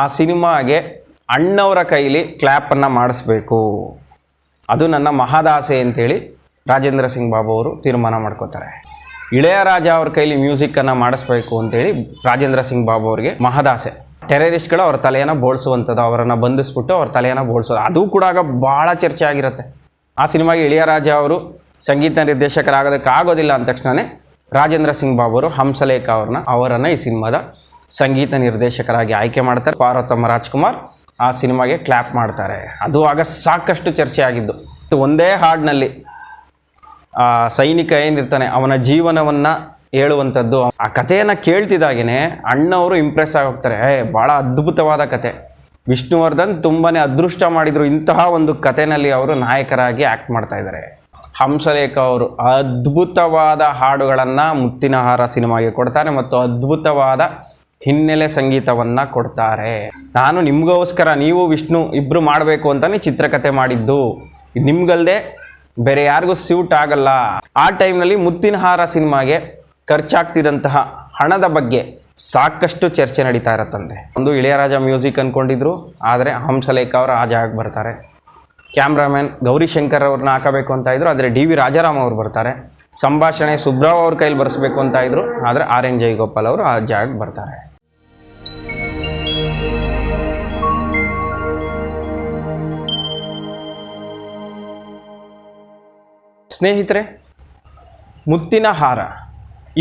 ಆ ಸಿನಿಮಾಗೆ ಅಣ್ಣವರ ಕೈಲಿ ಕ್ಲ್ಯಾಪನ್ನು ಮಾಡಿಸ್ಬೇಕು. ಅದು ನನ್ನ ಮಹದಾಸೆ ಅಂತೇಳಿ ರಾಜೇಂದ್ರ ಸಿಂಗ್ ಬಾಬು ಅವರು ತೀರ್ಮಾನ ಮಾಡ್ಕೋತಾರೆ. ಇಳೆಯರಾಜ ಅವ್ರ ಕೈಲಿ ಮ್ಯೂಸಿಕ್ಕನ್ನು ಮಾಡಿಸ್ಬೇಕು ಅಂತೇಳಿ ರಾಜೇಂದ್ರ ಸಿಂಗ್ ಬಾಬು ಅವರಿಗೆ ಮಹದಾಸೆ. ಟೆರರಿಸ್ಟ್ಗಳು ಅವ್ರ ತಲೆಯನ್ನು ಬೋಳ್ಸುವಂಥದ್ದು, ಅವರನ್ನು ಬಂಧಿಸ್ಬಿಟ್ಟು ಅವ್ರ ತಲೆಯನ್ನು ಬೋಳ್ಸೋದು. ಅದು ಕೂಡ ಆಗ ಭಾಳ ಚರ್ಚೆ ಆಗಿರುತ್ತೆ. ಆ ಸಿನಿಮಾಗೆ ಇಳಿಯರಾಜ ಅವರು ಸಂಗೀತ ನಿರ್ದೇಶಕರಾಗೋದಕ್ಕೆ ಆಗೋದಿಲ್ಲ ಅಂದ ತಕ್ಷಣವೇ ರಾಜೇಂದ್ರ ಸಿಂಗ್ ಬಾಬು ಅವರು ಹಂಸಲೇಖ ಅವ್ರನ್ನ, ಅವರನ್ನು ಈ ಸಿನಿಮಾದ ಸಂಗೀತ ನಿರ್ದೇಶಕರಾಗಿ ಆಯ್ಕೆ ಮಾಡ್ತಾರೆ. ಪಾರ್ವತಮ್ಮ ರಾಜ್ಕುಮಾರ್ ಆ ಸಿನಿಮಾಗೆ ಕ್ಲ್ಯಾಪ್ ಮಾಡ್ತಾರೆ. ಅದು ಆಗ ಸಾಕಷ್ಟು ಚರ್ಚೆ ಆಗಿದ್ದು. ಒಂದೇ ಹಾಡಿನಲ್ಲಿ ಆ ಸೈನಿಕ ಏನಿರ್ತಾನೆ, ಅವನ ಜೀವನವನ್ನು ಹೇಳುವಂಥದ್ದು. ಆ ಕಥೆಯನ್ನು ಕೇಳ್ತಿದ್ದಾಗೇ ಅಣ್ಣವರು ಇಂಪ್ರೆಸ್ ಆಗೋಗ್ತಾರೆ ಭಾಳ ಅದ್ಭುತವಾದ ಕತೆ ವಿಷ್ಣುವರ್ಧನ್ ತುಂಬಾ ಅದೃಷ್ಟ ಮಾಡಿದರು ಇಂತಹ ಒಂದು ಕಥೆನಲ್ಲಿ ಅವರು ನಾಯಕರಾಗಿ ಆ್ಯಕ್ಟ್ ಮಾಡ್ತಾ ಇದ್ದಾರೆ. ಹಂಸಲೇಖ ಅವರು ಅದ್ಭುತವಾದ ಹಾಡುಗಳನ್ನು ಮುತ್ತಿನಹಾರ ಸಿನಿಮಾಗೆ ಕೊಡ್ತಾರೆ ಮತ್ತು ಅದ್ಭುತವಾದ ಹಿನ್ನೆಲೆ ಸಂಗೀತವನ್ನು ಕೊಡ್ತಾರೆ. ನಾನು ನಿಮಗೋಸ್ಕರ ನೀವು, ವಿಷ್ಣು ಇಬ್ಬರು ಮಾಡಬೇಕು ಅಂತಲೇ ಚಿತ್ರಕಥೆ ಮಾಡಿದ್ದು. ಇದು ನಿಮ್ಗಲ್ದೆ ಬೇರೆ ಯಾರಿಗೂ ಸ್ಯೂಟ್ ಆಗಲ್ಲ. ಆ ಟೈಮ್ನಲ್ಲಿ ಮುತ್ತಿನಹಾರ ಸಿನಿಮಾಗೆ ಖರ್ಚಾಗ್ತಿದ್ದಂತಹ ಹಣದ ಬಗ್ಗೆ ಸಾಕಷ್ಟು ಚರ್ಚೆ ನಡೀತಾ ಇರತ್ತಂತೆ ಒಂದು ಇಳೆಯರಾಜ ಮ್ಯೂಸಿಕ್ ಅಂದ್ಕೊಂಡಿದ್ರು ಆದರೆ ಹಂಸಲೇಖ ಅವರು ಆ ಜಾಗಕ್ಕೆ ಬರ್ತಾರೆ. ಕ್ಯಾಮ್ರಾಮ್ಯಾನ್ ಗೌರಿಶಂಕರ್ ಅವ್ರನ್ನ ಹಾಕಬೇಕು ಅಂತ ಇದ್ರು, ಆದರೆ ಡಿ ವಿ ರಾಜಾರಾಮ್ ಅವರು ಬರ್ತಾರೆ. ಸಂಭಾಷಣೆ ಸುಬ್ರಾವ್ ಅವ್ರ ಕೈಲಿ ಬರೆಸ್ಬೇಕು ಅಂತ ಇದ್ರು, ಆದರೆ ಆರ್ ಎನ್ ಜಯಗೋಪಾಲ್ ಅವರು ಆ ಜಾಗಕ್ಕೆ ಬರ್ತಾರೆ. ಸ್ನೇಹಿತರೆ, ಮುತ್ತಿನ ಹಾರ.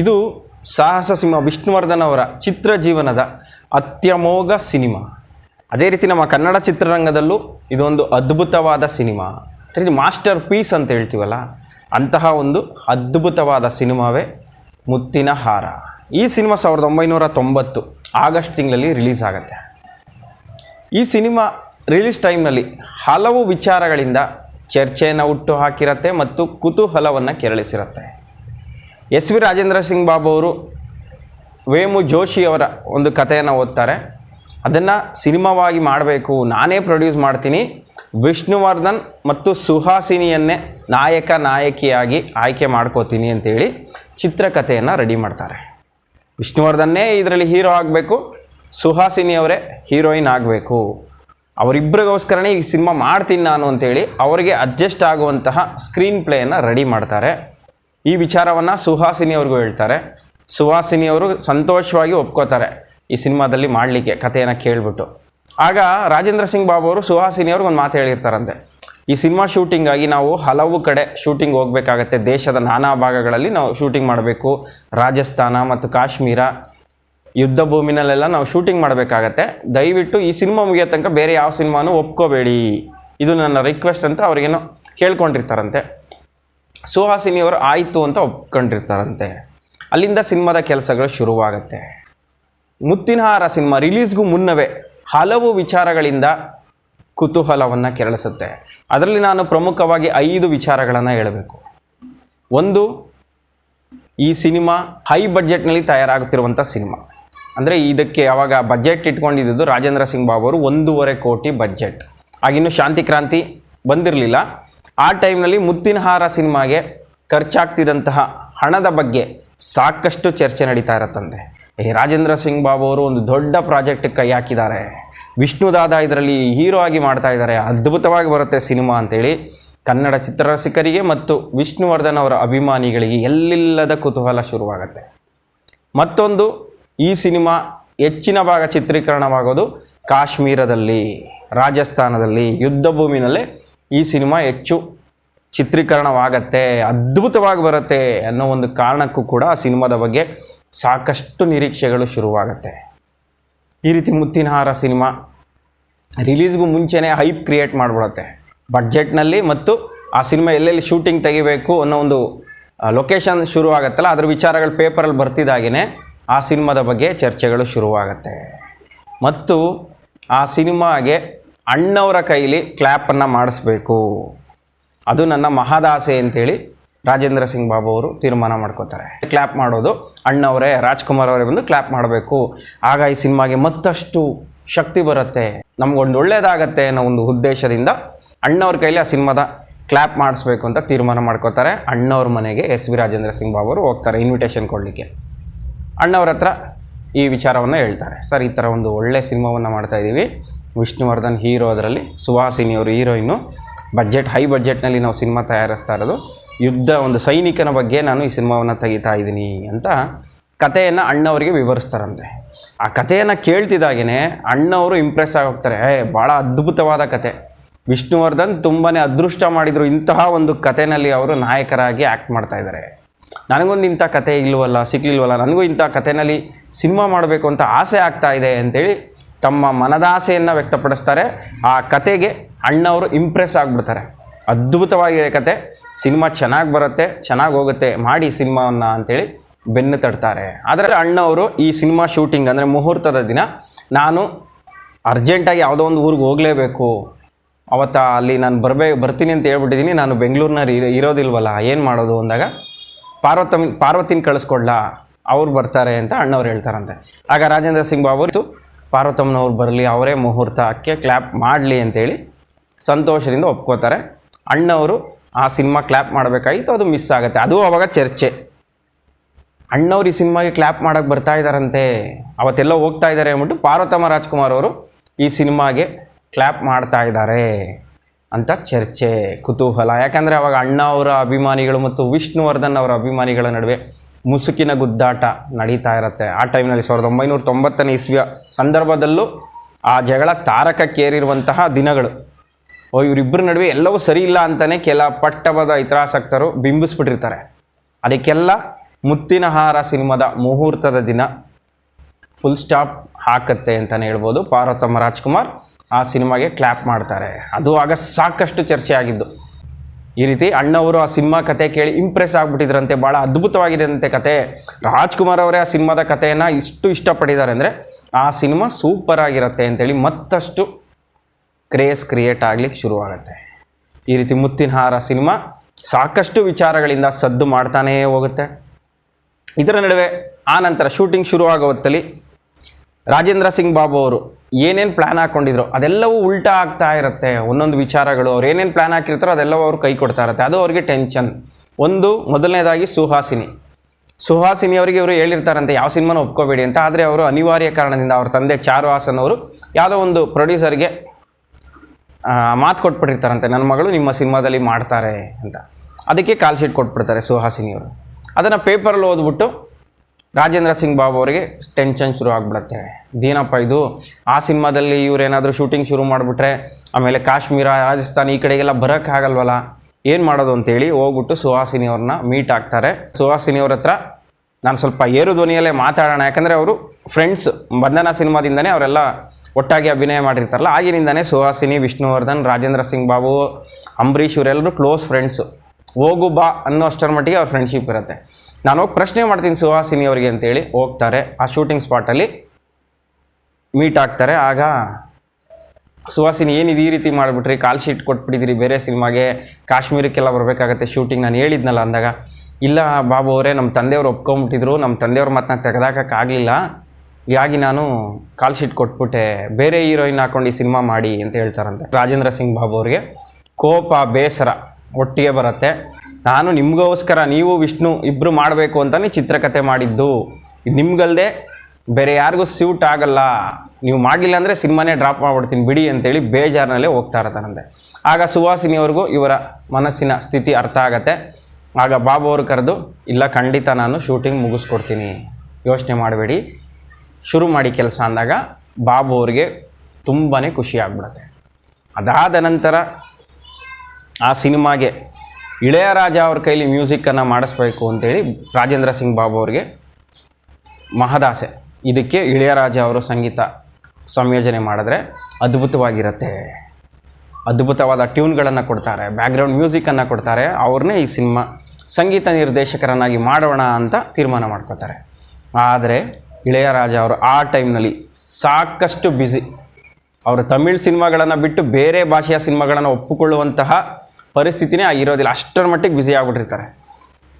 ಇದು ಸಾಹಸ ಸಿಂಹ ವಿಷ್ಣುವರ್ಧನ್ ಅವರ ಚಿತ್ರ ಜೀವನದ ಅತ್ಯಮೋಘ ಸಿನಿಮಾ. ಅದೇ ರೀತಿ ನಮ್ಮ ಕನ್ನಡ ಚಿತ್ರರಂಗದಲ್ಲೂ ಇದೊಂದು ಅದ್ಭುತವಾದ ಸಿನಿಮಾ. ಇದು ಮಾಸ್ಟರ್ ಪೀಸ್ ಅಂತ ಹೇಳ್ತೀವಲ್ಲ, ಅಂತಹ ಒಂದು ಅದ್ಭುತವಾದ ಸಿನಿಮಾವೇ ಮುತ್ತಿನ ಹಾರ. ಈ ಸಿನಿಮಾ ಸಾವಿರದ ಒಂಬೈನೂರ ತೊಂಬತ್ತು ಆಗಸ್ಟ್ ತಿಂಗಳಲ್ಲಿ ರಿಲೀಸ್ ಆಗುತ್ತೆ. ಈ ಸಿನಿಮಾ ರಿಲೀಸ್ ಟೈಮ್ನಲ್ಲಿ ಹಲವು ವಿಚಾರಗಳಿಂದ ಚರ್ಚೆಯನ್ನು ಹುಟ್ಟು ಹಾಕಿರತ್ತೆ ಮತ್ತು ಕುತೂಹಲವನ್ನು ಕೆರಳಿಸಿರುತ್ತೆ. ಎಸ್ ವಿ ರಾಜೇಂದ್ರ ಸಿಂಗ್ ಬಾಬು ಅವರು ವೇಮು ಜೋಶಿ ಅವರ ಒಂದು ಕಥೆಯನ್ನು ಓದ್ತಾರೆ. ಅದನ್ನು ಸಿನಿಮಾವಾಗಿ ಮಾಡಬೇಕು, ನಾನೇ ಪ್ರೊಡ್ಯೂಸ್ ಮಾಡ್ತೀನಿ, ವಿಷ್ಣುವರ್ಧನ್ ಮತ್ತು ಸುಹಾಸಿನಿಯನ್ನೇ ನಾಯಕ, ನಾಯಕಿಯಾಗಿ ಆಯ್ಕೆ ಮಾಡ್ಕೋತೀನಿ ಅಂತೇಳಿ ಚಿತ್ರಕಥೆಯನ್ನು ರೆಡಿ ಮಾಡ್ತಾರೆ. ವಿಷ್ಣುವರ್ಧನ್ನೇ ಇದರಲ್ಲಿ ಹೀರೋ ಆಗಬೇಕು, ಸುಹಾಸಿನಿಯವರೇ ಹೀರೋಯಿನ್ ಆಗಬೇಕು. ಅವರಿಬ್ಬರಿಗೋಸ್ಕರನೇ ಈ ಸಿನಿಮಾ ಮಾಡ್ತೀನಿ ನಾನು ಅಂತೇಳಿ ಅವರಿಗೆ ಅಡ್ಜಸ್ಟ್ ಆಗುವಂತಹ ಸ್ಕ್ರೀನ್ ಪ್ಲೇಯನ್ನು ರೆಡಿ ಮಾಡ್ತಾರೆ. ಈ ವಿಚಾರವನ್ನು ಸುಹಾಸಿನಿ ಅವ್ರಿಗೂ ಹೇಳ್ತಾರೆ. ಸುಹಾಸಿನಿ ಅವರು ಸಂತೋಷವಾಗಿ ಒಪ್ಕೋತಾರೆ ಈ ಸಿನಿಮಾದಲ್ಲಿ ಮಾಡಲಿಕ್ಕೆ ಕಥೆಯನ್ನು ಕೇಳಿಬಿಟ್ಟು. ಆಗ ರಾಜೇಂದ್ರ ಸಿಂಗ್ ಬಾಬು ಅವರು ಸುಹಾಸಿನಿ ಅವ್ರಿಗೆ ಒಂದು ಮಾತು ಹೇಳಿರ್ತಾರಂತೆ. ಈ ಸಿನಿಮಾ ಶೂಟಿಂಗಾಗಿ ನಾವು ಹಲವು ಕಡೆ ಶೂಟಿಂಗ್ ಹೋಗಬೇಕಾಗತ್ತೆ. ದೇಶದ ನಾನಾ ಭಾಗಗಳಲ್ಲಿ ನಾವು ಶೂಟಿಂಗ್ ಮಾಡಬೇಕು. ರಾಜಸ್ಥಾನ ಮತ್ತು ಕಾಶ್ಮೀರ ಯುದ್ಧ ಭೂಮಿನಲ್ಲೆಲ್ಲ ನಾವು ಶೂಟಿಂಗ್ ಮಾಡಬೇಕಾಗತ್ತೆ. ದಯವಿಟ್ಟು ಈ ಸಿನಿಮಾ ಮುಗಿಯೋ ತನಕ ಬೇರೆ ಯಾವ ಸಿನಿಮಾನೂ ಒಪ್ಕೋಬೇಡಿ. ಇದು ನನ್ನ ರಿಕ್ವೆಸ್ಟ್ ಅಂತ ಅವ್ರಿಗೇನೋ ಕೇಳ್ಕೊಂಡಿರ್ತಾರಂತೆ. ಸುಹಾಸಿನಿಯವರು ಆಯಿತು ಅಂತ ಒಪ್ಕೊಂಡಿರ್ತಾರಂತೆ. ಅಲ್ಲಿಂದ ಸಿನಿಮಾದ ಕೆಲಸಗಳು ಶುರುವಾಗತ್ತೆ. ಮುತ್ತಿನಹಾರ ಸಿನಿಮಾ ರಿಲೀಸ್ಗೂ ಮುನ್ನವೇ ಹಲವು ವಿಚಾರಗಳಿಂದ ಕುತೂಹಲವನ್ನು ಕೆರಳಿಸುತ್ತೆ. ಅದರಲ್ಲಿ ನಾನು ಪ್ರಮುಖವಾಗಿ ಐದು ವಿಚಾರಗಳನ್ನು ಹೇಳಬೇಕು. ಒಂದು, ಈ ಸಿನಿಮಾ ಹೈ ಬಜೆಟ್ನಲ್ಲಿ ತಯಾರಾಗುತ್ತಿರುವಂಥ ಸಿನಿಮಾ. ಅಂದರೆ ಇದಕ್ಕೆ ಅವಾಗ ಬಜೆಟ್ ಇಟ್ಕೊಂಡಿದ್ದು ರಾಜೇಂದ್ರ ಸಿಂಗ್ ಬಾಬು ಅವರು ಒಂದೂವರೆ ಕೋಟಿ ಬಜೆಟ್ ಆಗಿನ್ನು ಶಾಂತಿ ಕ್ರಾಂತಿ ಬಂದಿರಲಿಲ್ಲ. ಆ ಟೈಮ್ನಲ್ಲಿ ಮುತ್ತಿನಹಾರ ಸಿನಿಮಾಗೆ ಖರ್ಚಾಗ್ತಿದ್ದಂತಹ ಹಣದ ಬಗ್ಗೆ ಸಾಕಷ್ಟು ಚರ್ಚೆ ನಡೀತಾ ಇರತ್ತಂತೆ ಈ ರಾಜೇಂದ್ರ ಸಿಂಗ್ ಬಾಬು ಅವರು ಒಂದು ದೊಡ್ಡ ಪ್ರಾಜೆಕ್ಟ್ ಕೈ ಹಾಕಿದ್ದಾರೆ. ವಿಷ್ಣುದಾದ ಇದರಲ್ಲಿ ಹೀರೋ ಆಗಿ ಮಾಡ್ತಾ ಇದ್ದಾರೆ. ಅದ್ಭುತವಾಗಿ ಬರುತ್ತೆ ಸಿನಿಮಾ ಅಂತೇಳಿ ಕನ್ನಡ ಚಿತ್ರರಸಿಕರಿಗೆ ಮತ್ತು ವಿಷ್ಣುವರ್ಧನ್ ಅವರ ಅಭಿಮಾನಿಗಳಿಗೆ ಎಲ್ಲಿಲ್ಲದ ಕುತೂಹಲ ಶುರುವಾಗುತ್ತೆ. ಮತ್ತೊಂದು ಈ ಸಿನಿಮಾ ಹೆಚ್ಚಿನ ಭಾಗ ಚಿತ್ರೀಕರಣವಾಗೋದು ಕಾಶ್ಮೀರದಲ್ಲಿ, ರಾಜಸ್ಥಾನದಲ್ಲಿ, ಯುದ್ಧ ಭೂಮಿನಲ್ಲೇ ಈ ಸಿನಿಮಾ ಹೆಚ್ಚು ಚಿತ್ರೀಕರಣವಾಗತ್ತೆ, ಅದ್ಭುತವಾಗಿ ಬರುತ್ತೆ ಅನ್ನೋ ಒಂದು ಕಾರಣಕ್ಕೂ ಕೂಡ ಆ ಸಿನಿಮಾದ ಬಗ್ಗೆ ಸಾಕಷ್ಟು ನಿರೀಕ್ಷೆಗಳು ಶುರುವಾಗತ್ತೆ. ಈ ರೀತಿ ಮುತ್ತಿನಹಾರ ಸಿನಿಮಾ ರಿಲೀಸ್ಗೂ ಮುಂಚೆನೇ ಹೈಪ್ ಕ್ರಿಯೇಟ್ ಮಾಡಿಬಿಡುತ್ತೆ. ಬಡ್ಜೆಟ್ನಲ್ಲಿ ಮತ್ತು ಆ ಸಿನಿಮಾ ಎಲ್ಲೆಲ್ಲಿ ಶೂಟಿಂಗ್ ತೆಗಿಬೇಕು ಅನ್ನೋ ಒಂದು ಲೊಕೇಶನ್ ಶುರು ಅದರ ಅದ್ರ ವಿಚಾರಗಳು ಪೇಪರಲ್ಲಿ ಬರ್ತಿದ್ದಾಗೇ ಆ ಸಿನಿಮಾದ ಬಗ್ಗೆ ಚರ್ಚೆಗಳು ಶುರುವಾಗುತ್ತೆ. ಮತ್ತು ಆ ಸಿನಿಮಾಗೆ ಅಣ್ಣವರ ಕೈಲಿ ಕ್ಲ್ಯಾಪನ್ನು ಮಾಡಿಸ್ಬೇಕು. ಅದು ನನ್ನ ಮಹದಾಸೆ ಅಂತೇಳಿ ರಾಜೇಂದ್ರ ಸಿಂಗ್ ಬಾಬು ಅವರು ತೀರ್ಮಾನ ಮಾಡ್ಕೋತಾರೆ. ಕ್ಲ್ಯಾಪ್ ಮಾಡೋದು ಅಣ್ಣವರೇ, ರಾಜ್ಕುಮಾರ್ ಅವರೇ ಬಂದು ಕ್ಲ್ಯಾಪ್ ಮಾಡಬೇಕು. ಆಗ ಈ ಸಿನಿಮಾಗೆ ಮತ್ತಷ್ಟು ಶಕ್ತಿ ಬರುತ್ತೆ. ನಮಗೊಂದು ಒಳ್ಳೆಯದಾಗತ್ತೆ ಅನ್ನೋ ಒಂದು ಉದ್ದೇಶದಿಂದ ಅಣ್ಣವ್ರ ಕೈಲಿ ಆ ಸಿನಿಮಾದ ಕ್ಲ್ಯಾಪ್ ಮಾಡಿಸ್ಬೇಕು ಅಂತ ತೀರ್ಮಾನ ಮಾಡ್ಕೋತಾರೆ. ಅಣ್ಣವ್ರ ಮನೆಗೆ ಎಸ್ ವಿ ರಾಜೇಂದ್ರ ಸಿಂಗ್ ಬಾಬು ಅವರು ಹೋಗ್ತಾರೆ ಇನ್ವಿಟೇಷನ್ ಕೊಡಲಿಕ್ಕೆ. ಅಣ್ಣವ್ರ ಹತ್ರ ಈ ವಿಚಾರವನ್ನು ಹೇಳ್ತಾರೆ. ಸರ್, ಈ ಥರ ಒಂದು ಒಳ್ಳೆ ಸಿನಿಮಾವನ್ನು ಮಾಡ್ತಾ ಇದ್ದೀವಿ ವಿಷ್ಣುವರ್ಧನ್ ಹೀರೋ ಅದರಲ್ಲಿ ಸುಹಾಸಿನಿಯವರು ಹೀರೋಯಿನ್ನು ಬಜೆಟ್ ಹೈ ಬಜೆಟ್ನಲ್ಲಿ ನಾವು ಸಿನಿಮಾ ತಯಾರಿಸ್ತಾ ಇರೋದು. ಯುದ್ಧ, ಒಂದು ಸೈನಿಕನ ಬಗ್ಗೆ ನಾನು ಈ ಸಿನಿಮಾವನ್ನು ತೆಗಿತಾ ಇದ್ದೀನಿ ಅಂತ ಕಥೆಯನ್ನು ಅಣ್ಣವರಿಗೆ ವಿವರಿಸ್ತಾರಂತೆ. ಆ ಕಥೆಯನ್ನು ಕೇಳ್ತಿದ್ದಾಗೇ ಅಣ್ಣವರು ಇಂಪ್ರೆಸ್ ಆಗೋಗ್ತಾರೆ. ಏ, ಭಾಳ ಅದ್ಭುತವಾದ ಕತೆ ವಿಷ್ಣುವರ್ಧನ್ ತುಂಬಾ ಅದೃಷ್ಟ ಮಾಡಿದರು ಇಂತಹ ಒಂದು ಕಥೆನಲ್ಲಿ ಅವರು ನಾಯಕರಾಗಿ ಆ್ಯಕ್ಟ್ ಮಾಡ್ತಾ ಇದ್ದಾರೆ ನನಗೊಂದು ಇಂಥ ಕತೆ ಇಲ್ವಲ್ಲ ಸಿಗ್ಲಿಲ್ವಲ್ಲ ನನಗೂ ಇಂಥ ಕಥೆನಲ್ಲಿ ಸಿನಿಮಾ ಮಾಡಬೇಕು ಅಂತ ಆಸೆ ಆಗ್ತಾ ಇದೆ ಅಂತೇಳಿ ತಮ್ಮ ಮನದಾಸೆಯನ್ನು ವ್ಯಕ್ತಪಡಿಸ್ತಾರೆ. ಆ ಕತೆಗೆ ಅಣ್ಣವರು ಇಂಪ್ರೆಸ್ ಆಗಿಬಿಡ್ತಾರೆ. ಅದ್ಭುತವಾಗಿದೆ ಕತೆ. ಸಿನಿಮಾ ಚೆನ್ನಾಗಿ ಬರುತ್ತೆ, ಚೆನ್ನಾಗಿ ಹೋಗುತ್ತೆ, ಮಾಡಿ ಸಿನಿಮಾವನ್ನು ಅಂತೇಳಿ ಬೆನ್ನು ತಡ್ತಾರೆ ಆದರೆ ಅಣ್ಣವರು ಈ ಸಿನಿಮಾ ಶೂಟಿಂಗ್ ಅಂದರೆ ಮುಹೂರ್ತದ ದಿನ ನಾನು ಅರ್ಜೆಂಟಾಗಿ ಯಾವುದೋ ಒಂದು ಊರಿಗೆ ಹೋಗಲೇಬೇಕು. ಅವತ್ತ ಅಲ್ಲಿ ನಾನು ಬರಬೇ, ಬರ್ತೀನಿ ಅಂತ ಹೇಳ್ಬಿಟ್ಟಿದ್ದೀನಿ ನಾನು ಬೆಂಗಳೂರಿನಲ್ಲಿ ಇರೋದಿಲ್ವಲ್ಲ, ಏನು ಮಾಡೋದು ಅಂದಾಗ ಪಾರ್ವತಮ್ ಪಾರ್ವತಿನ ಕಳಿಸ್ಕೊಡ್ಲಾ? ಅವ್ರು ಬರ್ತಾರೆ ಅಂತ ಅಣ್ಣವ್ರು ಹೇಳ್ತಾರಂತೆ. ಆಗ ರಾಜೇಂದ್ರ ಸಿಂಗ್ ಬಾಬು ಇತ್ತು ಪಾರ್ವತಮ್ಮನವ್ರು ಬರಲಿ, ಅವರೇ ಮುಹೂರ್ತಕ್ಕೆ ಕ್ಲ್ಯಾಪ್ ಮಾಡಲಿ ಅಂತೇಳಿ ಸಂತೋಷದಿಂದ ಒಪ್ಕೋತಾರೆ. ಅಣ್ಣವರು ಆ ಸಿನಿಮಾ ಕ್ಲ್ಯಾಪ್ ಮಾಡಬೇಕಾಗಿತ್ತು ಅದು ಮಿಸ್ ಆಗುತ್ತೆ. ಅದು ಅವಾಗ ಚರ್ಚೆ. ಅಣ್ಣವ್ರು ಈ ಸಿನಿಮಾಗೆ ಕ್ಲ್ಯಾಪ್ ಮಾಡೋಕ್ಕೆ ಬರ್ತಾ ಇದ್ದಾರಂತೆ, ಅವತ್ತೆಲ್ಲ ಹೋಗ್ತಾ ಇದ್ದಾರೆ ಅಂದ್ಬಿಟ್ಟು ಪಾರ್ವತಮ್ಮ ರಾಜ್ಕುಮಾರ್ ಅವರು ಈ ಸಿನಿಮಾಗೆ ಕ್ಲ್ಯಾಪ್ ಮಾಡ್ತಾ ಇದ್ದಾರೆ. ಅಂತ ಚರ್ಚೆ ಕುತೂಹಲ. ಯಾಕಂದರೆ ಅವಾಗ ಅಣ್ಣ ಅವರ ಅಭಿಮಾನಿಗಳು ಮತ್ತು ವಿಷ್ಣುವರ್ಧನ್ ಅವರ ಅಭಿಮಾನಿಗಳ ನಡುವೆ ಮುಸುಕಿನ ಗುದ್ದಾಟ ನಡೀತಾ ಇರುತ್ತೆ. ಆ ಟೈಮ್ನಲ್ಲಿ ಸಾವಿರದ ಒಂಬೈನೂರ ತೊಂಬತ್ತನೇ ಇಸ್ವಿಯ ಸಂದರ್ಭದಲ್ಲೂ ಆ ಜಗಳ ತಾರಕಕ್ಕೇರಿರುವಂತಹ ದಿನಗಳು. ಓ ಇವರಿಬ್ಬರ ನಡುವೆ ಎಲ್ಲವೂ ಸರಿ ಇಲ್ಲ ಅಂತಲೇ ಕೆಲ ಪಟ್ಟಬದ ಇತರಾಸಕ್ತರು ಬಿಂಬಿಸ್ಬಿಟ್ಟಿರ್ತಾರೆ. ಅದಕ್ಕೆಲ್ಲ ಮುತ್ತಿನ ಹಾರ ಸಿನಿಮಾದ ಮುಹೂರ್ತದ ದಿನ ಫುಲ್ ಸ್ಟಾಪ್ ಹಾಕತ್ತೆ ಅಂತಲೇ ಹೇಳ್ಬೋದು. ಪಾರ್ವತಮ್ಮ ರಾಜ್ಕುಮಾರ್ ಆ ಸಿನಿಮಾಗೆ ಕ್ಲ್ಯಾಪ್ ಮಾಡ್ತಾರೆ. ಅದು ಆಗ ಸಾಕಷ್ಟು ಚರ್ಚೆ ಆಗಿದ್ದು ಈ ರೀತಿ ಅಣ್ಣವರು ಆ ಸಿನಿಮಾ ಕತೆ ಕೇಳಿ ಇಂಪ್ರೆಸ್ ಆಗಿಬಿಟ್ಟಿದ್ರಂತೆ ಭಾಳ ಅದ್ಭುತವಾಗಿದೆ ಅಂತೆ ಕತೆ. ರಾಜ್ಕುಮಾರ್ ಅವರೇ ಆ ಸಿನಿಮಾದ ಕಥೆಯನ್ನು ಇಷ್ಟು ಇಷ್ಟಪಟ್ಟಿದ್ದಾರೆ ಅಂದರೆ ಆ ಸಿನಿಮಾ ಸೂಪರ್ ಆಗಿರುತ್ತೆ ಅಂತೇಳಿ ಮತ್ತಷ್ಟು ಕ್ರೇಸ್ ಕ್ರಿಯೇಟ್ ಆಗಲಿಕ್ಕೆ ಶುರುವಾಗುತ್ತೆ. ಈ ರೀತಿ ಮುತ್ತಿನ ಹಾರ ಸಿನಿಮಾ ಸಾಕಷ್ಟು ವಿಚಾರಗಳಿಂದ ಸದ್ದು ಮಾಡ್ತಾನೇ ಹೋಗುತ್ತೆ. ಇದರ ನಡುವೆ ಆ ನಂತರ ಶೂಟಿಂಗ್ ಶುರುವಾಗೋ ಹೊತ್ತಲ್ಲಿ ರಾಜೇಂದ್ರ ಸಿಂಗ್ ಬಾಬು ಅವರು ಏನೇನು ಪ್ಲ್ಯಾನ್ ಹಾಕ್ಕೊಂಡಿದ್ರು ಅದೆಲ್ಲವೂ ಉಲ್ಟಾ ಆಗ್ತಾ ಇರುತ್ತೆ. ಒಂದೊಂದು ವಿಚಾರಗಳು ಅವ್ರು ಏನೇನು ಪ್ಲ್ಯಾನ್ ಹಾಕಿರ್ತಾರೋ ಅದೆಲ್ಲವೂ ಅವ್ರು ಕೈ ಕೊಡ್ತಾ ಇರುತ್ತೆ. ಅದು ಅವ್ರಿಗೆ ಟೆನ್ಷನ್ ಒಂದು, ಮೊದಲನೇದಾಗಿ ಸುಹಾಸಿನಿ. ಸುಹಾಸಿನಿ ಅವರಿಗೆ ಇವರು ಹೇಳಿರ್ತಾರಂತೆ, ಯಾವ ಸಿನಿಮಾನ ಒಪ್ಕೋಬೇಡಿ ಅಂತ. ಆದರೆ ಅವರು ಅನಿವಾರ್ಯ ಕಾರಣದಿಂದ ಅವ್ರ ತಂದೆ ಚಾರು ಹಾಸನ್ ಅವರು ಯಾವುದೋ ಒಂದು ಪ್ರೊಡ್ಯೂಸರ್ಗೆ ಮಾತು ಕೊಟ್ಬಿಟ್ಟಿರ್ತಾರಂತೆ, ನನ್ನ ಮಗಳು ನಿಮ್ಮ ಸಿನಿಮಾದಲ್ಲಿ ಮಾಡ್ತಾರೆ ಅಂತ. ಅದಕ್ಕೆ ಕಾಲ್ ಶೀಟ್ ಕೊಟ್ಬಿಡ್ತಾರೆ ಸುಹಾಸಿನಿಯವರು ಅದನ್ನು ಪೇಪರಲ್ಲಿ ಓದ್ಬಿಟ್ಟು ರಾಜೇಂದ್ರ ಸಿಂಗ್ ಬಾಬು ಅವರಿಗೆ ಟೆನ್ಷನ್ ಶುರು ಆಗ್ಬಿಡುತ್ತೆ. ಇದೇನಪ್ಪ ಇದು? ಆ ಸಿನಿಮಾದಲ್ಲಿ ಇವರೇನಾದರೂ ಶೂಟಿಂಗ್ ಶುರು ಮಾಡಿಬಿಟ್ರೆ, ಆಮೇಲೆ ಕಾಶ್ಮೀರ, ರಾಜಸ್ಥಾನ ಈ ಕಡೆಗೆಲ್ಲ ಬರೋಕ್ಕಾಗಲ್ವಲ್ಲ ಏನು ಮಾಡೋದು ಅಂತೇಳಿ ಹೋಗ್ಬಿಟ್ಟು ಸುಹಾಸಿನಿ ಅವ್ರನ್ನ ಮೀಟ್ ಆಗ್ತಾರೆ. ಸುಹಾಸಿನಿ ಅವ್ರ ಹತ್ರ ನಾನು ಸ್ವಲ್ಪ ಏರು ಧ್ವನಿಯಲ್ಲೇ ಮಾತಾಡೋಣ. ಯಾಕಂದರೆ ಅವರು ಫ್ರೆಂಡ್ಸ್ ಬಂಧನ ಸಿನಿಮಾದಿಂದನೇ ಅವರೆಲ್ಲ ಒಟ್ಟಾಗಿ ಅಭಿನಯ ಮಾಡಿರ್ತಾರಲ್ಲ, ಆಗಿನಿಂದನೇ ಸುಹಾಸಿನಿ, ವಿಷ್ಣುವರ್ಧನ್, ರಾಜೇಂದ್ರ ಸಿಂಗ್ ಬಾಬು, ಅಂಬರೀಷ್ ಇವರೆಲ್ಲರೂ ಕ್ಲೋಸ್ ಫ್ರೆಂಡ್ಸು ಹೋಗು ಬಾ ಅನ್ನೋ ಅಷ್ಟರ ಮಟ್ಟಿಗೆ ಅವ್ರ ಫ್ರೆಂಡ್ಶಿಪ್ ಇರುತ್ತೆ. ನಾನು ಹೋಗಿ ಪ್ರಶ್ನೆ ಮಾಡ್ತೀನಿ ಸುಹಾಸಿನಿ ಅವರಿಗೆ ಅಂತೇಳಿ. ಹೋಗ್ತಾರೆ. ಆ ಶೂಟಿಂಗ್ ಸ್ಪಾಟಲ್ಲಿ ಮೀಟ್ ಆಗ್ತಾರೆ. ಆಗ ಸುಹಾಸಿನಿ, ಏನಿದು ಈ ರೀತಿ ಮಾಡಿಬಿಟ್ರಿ? ಕಾಲ್ ಶೀಟ್ ಕೊಟ್ಬಿಟ್ಟಿದ್ದೀರಿ ಬೇರೆ ಸಿನಿಮಾಗೆ. ಕಾಶ್ಮೀರಕ್ಕೆಲ್ಲ ಬರಬೇಕಾಗತ್ತೆ ಶೂಟಿಂಗ್ ನಾನು ಹೇಳಿದ್ನಲ್ಲ ಅಂದಾಗ. ಇಲ್ಲ ಬಾಬು ಅವರೇ ನಮ್ಮ ತಂದೆಯವರು ಒಪ್ಕೊಂಬಿಟ್ಟಿದ್ರು. ನಮ್ಮ ತಂದೆಯವ್ರ ಮಾತನ್ನ ತೆಗೆದಾಕಕ್ಕಾಗಲಿಲ್ಲ ಹೀಗಾಗಿ ನಾನು ಕಾಲ್ ಶೀಟ್ ಕೊಟ್ಬಿಟ್ಟೆ. ಬೇರೆ ಹೀರೋಯಿನ್ ಹಾಕೊಂಡು ಈ ಸಿನಿಮಾ ಮಾಡಿ ಅಂತ ಹೇಳ್ತಾರಂತೆ. ರಾಜೇಂದ್ರ ಸಿಂಗ್ ಬಾಬು ಅವರಿಗೆ. ಕೋಪ, ಬೇಸರ ಒಟ್ಟಿಗೆ ಬರುತ್ತೆ. ನಾನು ನಿಮಗೋಸ್ಕರ ನೀವು, ವಿಷ್ಣು ಇಬ್ಬರು ಮಾಡಬೇಕು ಅಂತಲೇ ಚಿತ್ರಕಥೆ ಮಾಡಿದ್ದು. ಇದು ನಿಮ್ಗಲ್ದೆ ಬೇರೆ ಯಾರಿಗೂ ಸ್ಯೂಟ್ ಆಗಲ್ಲ. ನೀವು ಮಾಡಲಿಲ್ಲ ಅಂದರೆ ಸಿನಿಮಾನೇ ಡ್ರಾಪ್ ಮಾಡ್ಬಿಡ್ತೀನಿ ಬಿಡಿ ಅಂತೇಳಿ ಬೇಜಾರಿನಲ್ಲೇ ಹೋಗ್ತಾ ಇರ್ತಾರಂತೆ ಆಗ ಸುಹಾಸಿನಿಯವ್ರಿಗೂ ಇವರ ಮನಸ್ಸಿನ ಸ್ಥಿತಿ ಅರ್ಥ ಆಗತ್ತೆ. ಆಗ ಬಾಬು ಅವರು ಕರೆದು, ಇಲ್ಲ, ಖಂಡಿತ ನಾನು ಶೂಟಿಂಗ್ ಮುಗಿಸ್ಕೊಡ್ತೀನಿ. ಯೋಚನೆ ಮಾಡಬೇಡಿ. ಶುರು ಮಾಡಿ ಕೆಲಸ ಅಂದಾಗ ಬಾಬು ಅವರಿಗೆ ತುಂಬಾ ಖುಷಿ ಆಗ್ಬಿಡುತ್ತೆ. ಅದಾದ ನಂತರ ಆ ಸಿನಿಮಾಗೆ ಇಳೆಯರಾಜ ಅವ್ರ ಕೈಲಿ ಮ್ಯೂಸಿಕ್ಕನ್ನು ಮಾಡಿಸ್ಬೇಕು ಅಂತೇಳಿ ರಾಜೇಂದ್ರ ಸಿಂಗ್ ಬಾಬು ಅವರಿಗೆ ಮಹದಾಸೆ. ಇದಕ್ಕೆ ಇಳೆಯರಾಜ ಅವರು ಸಂಗೀತ ಸಂಯೋಜನೆ ಮಾಡಿದ್ರೆ ಅದ್ಭುತವಾಗಿರುತ್ತೆ. ಅದ್ಭುತವಾದ ಟ್ಯೂನ್ಗಳನ್ನು ಕೊಡ್ತಾರೆ ಬ್ಯಾಕ್ಗ್ರೌಂಡ್ ಮ್ಯೂಸಿಕನ್ನು ಕೊಡ್ತಾರೆ, ಅವ್ರನ್ನೇ ಈ ಸಿನಿಮಾ ಸಂಗೀತ ನಿರ್ದೇಶಕರನ್ನಾಗಿ ಮಾಡೋಣ ಅಂತ ತೀರ್ಮಾನ ಮಾಡ್ಕೋತಾರೆ. ಆದರೆ ಇಳೆಯರಾಜ ಅವರು ಆ ಟೈಮ್ನಲ್ಲಿ ಸಾಕಷ್ಟು ಬ್ಯುಸಿ ಅವರು ತಮಿಳ್ ಸಿನಿಮಾಗಳನ್ನು ಬಿಟ್ಟು ಬೇರೆ ಭಾಷೆಯ ಸಿನಿಮಾಗಳನ್ನು ಒಪ್ಪಿಕೊಳ್ಳುವಂತಹ ಪರಿಸ್ಥಿತಿನೇ ಆಗಿರೋದಿಲ್ಲ. ಅಷ್ಟರ ಮಟ್ಟಿಗೆ ಬ್ಯುಸಿ ಆಗಿಬಿಟ್ಟಿರ್ತಾರೆ.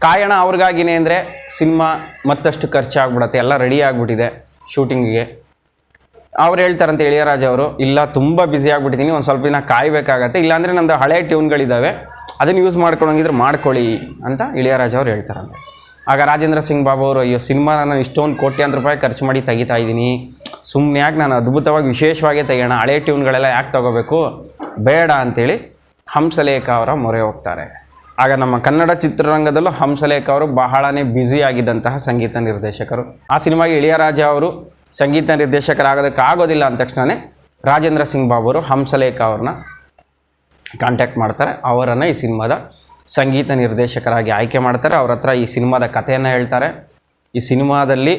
ಕಾಯಣ ಅವ್ರಿಗಾಗಿನೇ ಅಂದರೆ ಸಿನಿಮಾ ಮತ್ತಷ್ಟು ಖರ್ಚಾಗ್ಬಿಡತ್ತೆ. ಎಲ್ಲ ರೆಡಿ ಆಗಿಬಿಟ್ಟಿದೆ ಶೂಟಿಂಗಿಗೆ. ಅವ್ರು ಹೇಳ್ತಾರಂತೆ ಇಳಿಯರಾಜ ಅವರು, ಇಲ್ಲ ತುಂಬ ಬ್ಯುಸಿ ಆಗಿಬಿಟ್ಟಿದ್ದೀನಿ ಒಂದು ಸ್ವಲ್ಪ ದಿನ ಕಾಯಬೇಕಾಗತ್ತೆ. ಇಲ್ಲಾಂದರೆ ನಂದು ಹಳೆ ಟ್ಯೂನ್ಗಳಿದ್ದಾವೆ ಅದನ್ನು ಯೂಸ್ ಮಾಡ್ಕೊಳಂಗಿದ್ರೆ ಮಾಡ್ಕೊಳ್ಳಿ ಅಂತ ಇಳಿಯರಾಜ ಅವರು ಹೇಳ್ತಾರಂತೆ. ಆಗ ರಾಜೇಂದ್ರ ಸಿಂಗ್ ಬಾಬು ಅವರು, ಅಯ್ಯೋ, ಸಿನಿಮಾ ನಾನು ಇಷ್ಟೊಂದು ಕೋಟ್ಯಾಂತರ ರೂಪಾಯಿ ಖರ್ಚು ಮಾಡಿ ತೆಗಿತಾ ಇದ್ದೀನಿ. ಸುಮ್ಮನೆ ಯಾಕೆ ನಾನು ಅದ್ಭುತವಾಗಿ ವಿಶೇಷವಾಗಿ ತೆಗೆಯೋಣ? ಹಳೆ ಟ್ಯೂನ್ಗಳೆಲ್ಲ ಯಾಕೆ ತಗೋಬೇಕು? ಬೇಡ ಅಂತೇಳಿ ಹಂಸಲೇಖ ಅವರ ಮೊರೆ ಹೋಗ್ತಾರೆ. ಆಗ ನಮ್ಮ ಕನ್ನಡ ಚಿತ್ರರಂಗದಲ್ಲೂ ಹಂಸಲೇಖ ಅವರು ಬಹಳನೇ ಬ್ಯುಸಿ ಆಗಿದ್ದಂತಹ ಸಂಗೀತ ನಿರ್ದೇಶಕರು. ಆ ಸಿನಿಮಾಗೆ ಇಳಿಯರಾಜ ಅವರು ಸಂಗೀತ ನಿರ್ದೇಶಕರಾಗೋದಕ್ಕೆ ಆಗೋದಿಲ್ಲ ಅಂದ ತಕ್ಷಣವೇ ರಾಜೇಂದ್ರ ಸಿಂಗ್ ಬಾಬು ಅವರು ಹಂಸಲೇಖ ಅವ್ರನ್ನ ಕಾಂಟ್ಯಾಕ್ಟ್ ಮಾಡ್ತಾರೆ. ಅವರನ್ನು ಈ ಸಿನಿಮಾದ ಸಂಗೀತ ನಿರ್ದೇಶಕರಾಗಿ ಆಯ್ಕೆ ಮಾಡ್ತಾರೆ. ಅವ್ರ ಹತ್ರ ಈ ಸಿನಿಮಾದ ಕಥೆಯನ್ನು ಹೇಳ್ತಾರೆ. ಈ ಸಿನಿಮಾದಲ್ಲಿ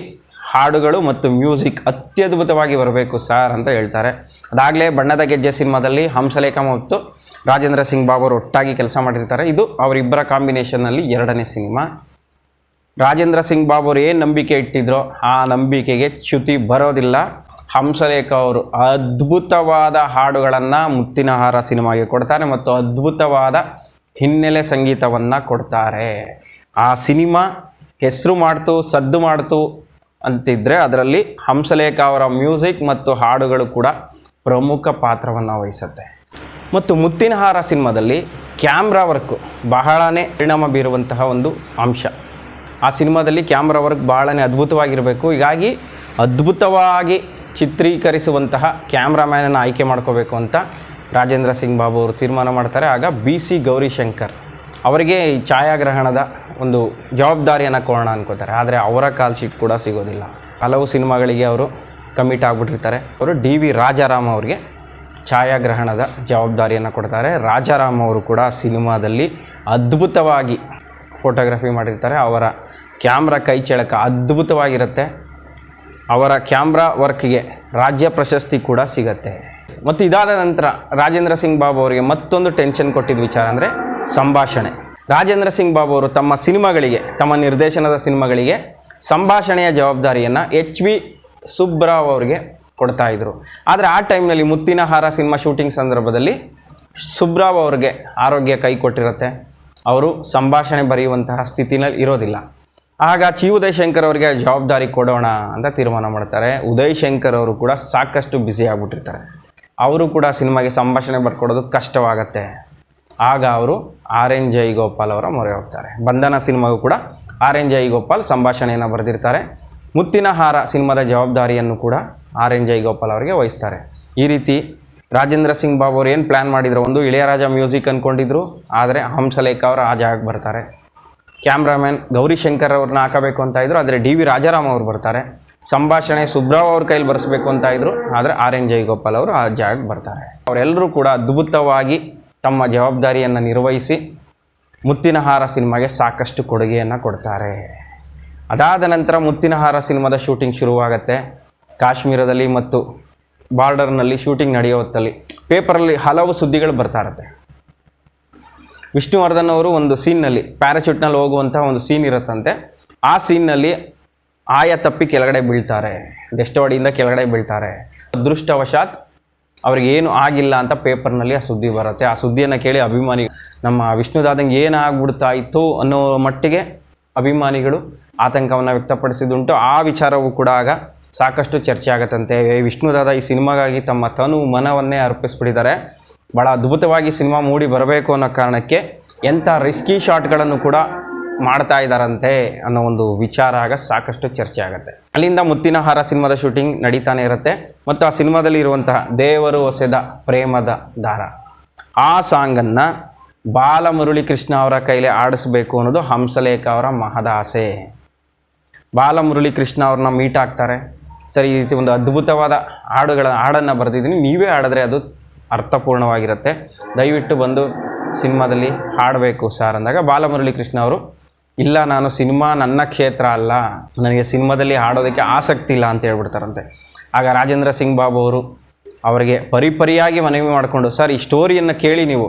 ಹಾಡುಗಳು ಮತ್ತು ಮ್ಯೂಸಿಕ್ ಅತ್ಯದ್ಭುತವಾಗಿ ಬರಬೇಕು ಸರ್ ಅಂತ ಹೇಳ್ತಾರೆ. ಅದಾಗಲೇ ಬಣ್ಣದ ಗೆಜ್ಜೆ ಸಿನಿಮಾದಲ್ಲಿ ಹಂಸಲೇಖ ಮತ್ತು ರಾಜೇಂದ್ರ ಸಿಂಗ್ ಬಾಬು ಒಟ್ಟಾಗಿ ಕೆಲಸ ಮಾಡಿರ್ತಾರೆ. ಇದು ಅವರಿಬ್ಬರ ಕಾಂಬಿನೇಷನ್ನಲ್ಲಿ ಎರಡನೇ ಸಿನಿಮಾ. ರಾಜೇಂದ್ರ ಸಿಂಗ್ ಬಾಬು ಅವರು ಏನು ನಂಬಿಕೆ ಇಟ್ಟಿದ್ರೋ ಆ ನಂಬಿಕೆಗೆ ಚ್ಯುತಿ ಬರೋದಿಲ್ಲ. ಹಂಸಲೇಖ ಅವರು ಅದ್ಭುತವಾದ ಹಾಡುಗಳನ್ನು ಮುತ್ತಿನಹಾರ ಸಿನಿಮಾಗೆ ಕೊಡ್ತಾರೆ ಮತ್ತು ಅದ್ಭುತವಾದ ಹಿನ್ನೆಲೆ ಸಂಗೀತವನ್ನು ಕೊಡ್ತಾರೆ. ಆ ಸಿನಿಮಾ ಹೆಸರು ಮಾಡ್ತು, ಸದ್ದು ಮಾಡ್ತು ಅಂತಿದ್ದರೆ ಅದರಲ್ಲಿ ಹಂಸಲೇಖ ಅವರ ಮ್ಯೂಸಿಕ್ ಮತ್ತು ಹಾಡುಗಳು ಕೂಡ ಪ್ರಮುಖ ಪಾತ್ರವನ್ನು ವಹಿಸುತ್ತೆ. ಮತ್ತು ಮುತ್ತಿನಹಾರ ಸಿನಿಮಾದಲ್ಲಿ ಕ್ಯಾಮ್ರಾ ವರ್ಕ್ ಬಹಳನೇ ಪರಿಣಾಮ ಬೀರುವಂತಹ ಒಂದು ಅಂಶ. ಆ ಸಿನಿಮಾದಲ್ಲಿ ಕ್ಯಾಮ್ರಾ ವರ್ಕ್ ಬಹಳನೇ ಅದ್ಭುತವಾಗಿರಬೇಕು. ಹೀಗಾಗಿ ಅದ್ಭುತವಾಗಿ ಚಿತ್ರೀಕರಿಸುವಂತಹ ಕ್ಯಾಮ್ರಾಮ್ಯಾನನ್ನು ಆಯ್ಕೆ ಮಾಡ್ಕೋಬೇಕು ಅಂತ ರಾಜೇಂದ್ರ ಸಿಂಗ್ ಬಾಬು ಅವರು ತೀರ್ಮಾನ ಮಾಡ್ತಾರೆ. ಆಗ ಬಿ ಸಿ ಗೌರಿಶಂಕರ್ ಅವರಿಗೆ ಈ ಛಾಯಾಗ್ರಹಣದ ಒಂದು ಜವಾಬ್ದಾರಿಯನ್ನು ಕೊಡೋಣ ಅನ್ಕೋತಾರೆ. ಆದರೆ ಅವರ ಕಾಲ್ ಶೀಟ್ ಕೂಡ ಸಿಗೋದಿಲ್ಲ. ಹಲವು ಸಿನಿಮಾಗಳಿಗೆ ಅವರು ಕಮಿಟ್ ಆಗಿಬಿಟ್ಟಿರ್ತಾರೆ. ಅವರು ಡಿ ವಿ ರಾಜಾರಾಮ್ ಅವರಿಗೆ ಛಾಯಾಗ್ರಹಣದ ಜವಾಬ್ದಾರಿಯನ್ನು ಕೊಡ್ತಾರೆ. ರಾಜಾರಾಮ್ ಅವರು ಕೂಡ ಸಿನಿಮಾದಲ್ಲಿ ಅದ್ಭುತವಾಗಿ ಫೋಟೋಗ್ರಫಿ ಮಾಡಿರ್ತಾರೆ. ಅವರ ಕ್ಯಾಮ್ರಾ ಕೈ ಚಳಕ ಅದ್ಭುತವಾಗಿರುತ್ತೆ. ಅವರ ಕ್ಯಾಮ್ರಾ ವರ್ಕ್ಗೆ ರಾಜ್ಯ ಪ್ರಶಸ್ತಿ ಕೂಡ ಸಿಗತ್ತೆ. ಮತ್ತು ಇದಾದ ನಂತರ ರಾಜೇಂದ್ರ ಸಿಂಗ್ ಬಾಬು ಅವರಿಗೆ ಮತ್ತೊಂದು ಟೆನ್ಷನ್ ಕೊಟ್ಟಿದ್ದ ವಿಚಾರ ಅಂದರೆ ಸಂಭಾಷಣೆ. ರಾಜೇಂದ್ರ ಸಿಂಗ್ ಬಾಬು ಅವರು ತಮ್ಮ ಸಿನಿಮಾಗಳಿಗೆ, ತಮ್ಮ ನಿರ್ದೇಶನದ ಸಿನಿಮಾಗಳಿಗೆ ಸಂಭಾಷಣೆಯ ಜವಾಬ್ದಾರಿಯನ್ನು ಎಚ್ ವಿ ಸುಬ್ರಾವ್ ಅವರಿಗೆ ಕೊಡ್ತಾ ಇದ್ರು. ಆದರೆ ಆ ಟೈಮ್ನಲ್ಲಿ ಮುತ್ತಿನ ಹಾರ ಸಿನಿಮಾ ಶೂಟಿಂಗ್ ಸಂದರ್ಭದಲ್ಲಿ ಸುಬ್ರಾವ್ ಅವ್ರಿಗೆ ಆರೋಗ್ಯ ಕೈ ಕೊಟ್ಟಿರುತ್ತೆ. ಅವರು ಸಂಭಾಷಣೆ ಬರೆಯುವಂತಹ ಸ್ಥಿತಿನಲ್ಲಿ ಇರೋದಿಲ್ಲ. ಆಗ ಚಿ ಉದಯ್ ಶಂಕರ್ ಅವರಿಗೆ ಜವಾಬ್ದಾರಿ ಕೊಡೋಣ ಅಂತ ತೀರ್ಮಾನ ಮಾಡ್ತಾರೆ. ಉದಯ್ ಶಂಕರ್ ಅವರು ಕೂಡ ಸಾಕಷ್ಟು ಬ್ಯುಸಿ ಆಗಿಬಿಟ್ಟಿರ್ತಾರೆ. ಅವರು ಕೂಡ ಸಿನಿಮಾಗೆ ಸಂಭಾಷಣೆ ಬರ್ಕೊಡೋದು ಕಷ್ಟವಾಗತ್ತೆ. ಆಗ ಅವರು ಆರ್ ಎನ್ ಜೈಗೋಪಾಲ್ ಅವರ ಮೊರೆ ಹೋಗ್ತಾರೆ. ಬಂಧನ ಸಿನಿಮಾಗೂ ಕೂಡ ಆರ್ ಎನ್ ಜೈಗೋಪಾಲ್ ಸಂಭಾಷಣೆಯನ್ನು ಬರೆದಿರ್ತಾರೆ. ಮುತ್ತಿನ ಹಾರ ಸಿನಿಮಾದ ಜವಾಬ್ದಾರಿಯನ್ನು ಕೂಡ ಆರ್ ಎನ್ ಜೈಗೋಪಾಲ್ ಅವರಿಗೆ ವಹಿಸ್ತಾರೆ. ಈ ರೀತಿ ರಾಜೇಂದ್ರ ಸಿಂಗ್ ಬಾಬು ಅವ್ರು ಏನು ಪ್ಲ್ಯಾನ್ ಮಾಡಿದ್ರು? ಒಂದು ಇಳೆಯರಾಜ ಮ್ಯೂಸಿಕ್ ಅಂದ್ಕೊಂಡಿದ್ರು ಆದರೆ ಹಂಸಲೇಖ ಅವರು ಆ ಜಾಗಕ್ಕೆ ಬರ್ತಾರೆ. ಕ್ಯಾಮ್ರಾಮ್ಯಾನ್ ಗೌರಿಶಂಕರ್ ಅವ್ರನ್ನ ಹಾಕಬೇಕು ಅಂತ ಇದ್ರು. ಆದರೆ ಡಿ ವಿ ರಾಜಾರಾಮ್ ಅವರು ಬರ್ತಾರೆ. ಸಂಭಾಷಣೆ ಸುಬ್ರಾವ್ ಅವ್ರ ಕೈಲಿ ಬರೆಸಬೇಕು ಅಂತ ಇದ್ರು. ಆದರೆ ಆರ್ ಎನ್ ಜೈಗೋಪಾಲ್ ಅವರು ಆ ಜಾಗಕ್ಕೆ ಬರ್ತಾರೆ. ಅವರೆಲ್ಲರೂ ಕೂಡ ಅದ್ಭುತವಾಗಿ ತಮ್ಮ ಜವಾಬ್ದಾರಿಯನ್ನು ನಿರ್ವಹಿಸಿ ಮುತ್ತಿನ ಹಾರ ಸಿನಿಮಾಗೆ ಸಾಕಷ್ಟು ಕೊಡುಗೆಯನ್ನು ಕೊಡ್ತಾರೆ. ಅದಾದ ನಂತರ ಮುತ್ತಿನ ಹಾರ ಸಿನಿಮಾದ ಶೂಟಿಂಗ್ ಶುರುವಾಗುತ್ತೆ. ಕಾಶ್ಮೀರದಲ್ಲಿ ಮತ್ತು ಬಾರ್ಡರ್ನಲ್ಲಿ ಶೂಟಿಂಗ್ ನಡೆಯೋ ಹೊತ್ತಲ್ಲಿ ಪೇಪರಲ್ಲಿ ಹಲವು ಸುದ್ದಿಗಳು ಬರ್ತಾ ಇರುತ್ತೆ. ವಿಷ್ಣುವರ್ಧನ್ ಅವರು ಒಂದು ಸೀನ್ನಲ್ಲಿ ಪ್ಯಾರಾಚೂಟ್ನಲ್ಲಿ ಹೋಗುವಂಥ ಒಂದು ಸೀನ್ ಇರುತ್ತಂತೆ. ಆ ಸೀನ್ನಲ್ಲಿ ಆಯ ತಪ್ಪಿ ಕೆಳಗಡೆ ಬೀಳ್ತಾರೆ. ದೆಷ್ಟವಾಡಿಯಿಂದ ಕೆಳಗಡೆ ಬೀಳ್ತಾರೆ. ಅದೃಷ್ಟವಶಾತ್ ಅವ್ರಿಗೆ ಏನು ಆಗಿಲ್ಲ ಅಂತ ಪೇಪರ್ನಲ್ಲಿ ಆ ಸುದ್ದಿ ಬರುತ್ತೆ. ಆ ಸುದ್ದಿಯನ್ನು ಕೇಳಿ ಅಭಿಮಾನಿ ನಮ್ಮ ವಿಷ್ಣುದಾದಂಗೆ ಏನಾಗ್ಬಿಡ್ತಾ ಇತ್ತು ಅನ್ನೋ ಮಟ್ಟಿಗೆ ಅಭಿಮಾನಿಗಳು ಆತಂಕವನ್ನು ವ್ಯಕ್ತಪಡಿಸಿದುಂಟು ಆ ವಿಚಾರವೂ ಕೂಡ ಆಗ ಸಾಕಷ್ಟು ಚರ್ಚೆ ಆಗತ್ತಂತೆ. ವಿಷ್ಣುದಾದ ಈ ಸಿನಿಮಾಗಾಗಿ ತಮ್ಮ ತನು ಮನವನ್ನೇ ಅರ್ಪಿಸ್ಬಿಟ್ಟಿದ್ದಾರೆ. ಭಾಳ ಅದ್ಭುತವಾಗಿ ಸಿನಿಮಾ ಮೂಡಿ ಬರಬೇಕು ಅನ್ನೋ ಕಾರಣಕ್ಕೆ ಎಂಥ ರಿಸ್ಕಿ ಶಾಟ್ಗಳನ್ನು ಕೂಡ ಮಾಡ್ತಾ ಇದ್ದಾರಂತೆ ಅನ್ನೋ ಒಂದು ವಿಚಾರ ಆಗ ಸಾಕಷ್ಟು ಚರ್ಚೆ ಆಗುತ್ತೆ. ಅಲ್ಲಿಂದ ಮುತ್ತಿನ ಹಾರ ಸಿನಿಮಾದ ಶೂಟಿಂಗ್ ನಡೀತಾನೆ ಇರುತ್ತೆ. ಮತ್ತು ಆ ಸಿನಿಮಾದಲ್ಲಿ ಇರುವಂತಹ ದೇವರು ಹೊಸೆದ ಪ್ರೇಮದ ದಾರ. ಆ ಸಾಂಗನ್ನು ಬಾಲಮುರಳಿ ಕೃಷ್ಣ ಅವರ ಕೈಲಿ ಆಡಿಸ್ಬೇಕು ಅನ್ನೋದು ಹಂಸಲೇಖ ಅವರ ಮಹದಾಸೆ. ಬಾಲಮುರಳಿ ಕೃಷ್ಣ ಅವ್ರನ್ನ ಮೀಟ್ ಆಗ್ತಾರೆ. ಸರಿ, ಈ ರೀತಿ ಒಂದು ಅದ್ಭುತವಾದ ಹಾಡುಗಳ, ಹಾಡನ್ನು ಬರೆದಿದ್ದೀನಿ. ನೀವೇ ಹಾಡಿದ್ರೆ ಅದು ಅರ್ಥಪೂರ್ಣವಾಗಿರುತ್ತೆ. ದಯವಿಟ್ಟು ಬಂದು ಸಿನಿಮಾದಲ್ಲಿ ಹಾಡಬೇಕು ಸರ್ ಅಂದಾಗ ಬಾಲಮುರಳಿ ಕೃಷ್ಣ ಅವರು, ಇಲ್ಲ, ನಾನು ಸಿನಿಮಾ ನನ್ನ ಕ್ಷೇತ್ರ ಅಲ್ಲ. ನನಗೆ ಸಿನಿಮಾದಲ್ಲಿ ಹಾಡೋದಕ್ಕೆ ಆಸಕ್ತಿ ಇಲ್ಲ ಅಂತ ಹೇಳ್ಬಿಡ್ತಾರಂತೆ. ಆಗ ರಾಜೇಂದ್ರ ಸಿಂಗ್ ಬಾಬು ಅವರು ಅವರಿಗೆ ಪರಿಪರಿಯಾಗಿ ಮನವಿ ಮಾಡಿಕೊಂಡು, ಸರ್, ಈ ಸ್ಟೋರಿಯನ್ನು ಕೇಳಿ ನೀವು.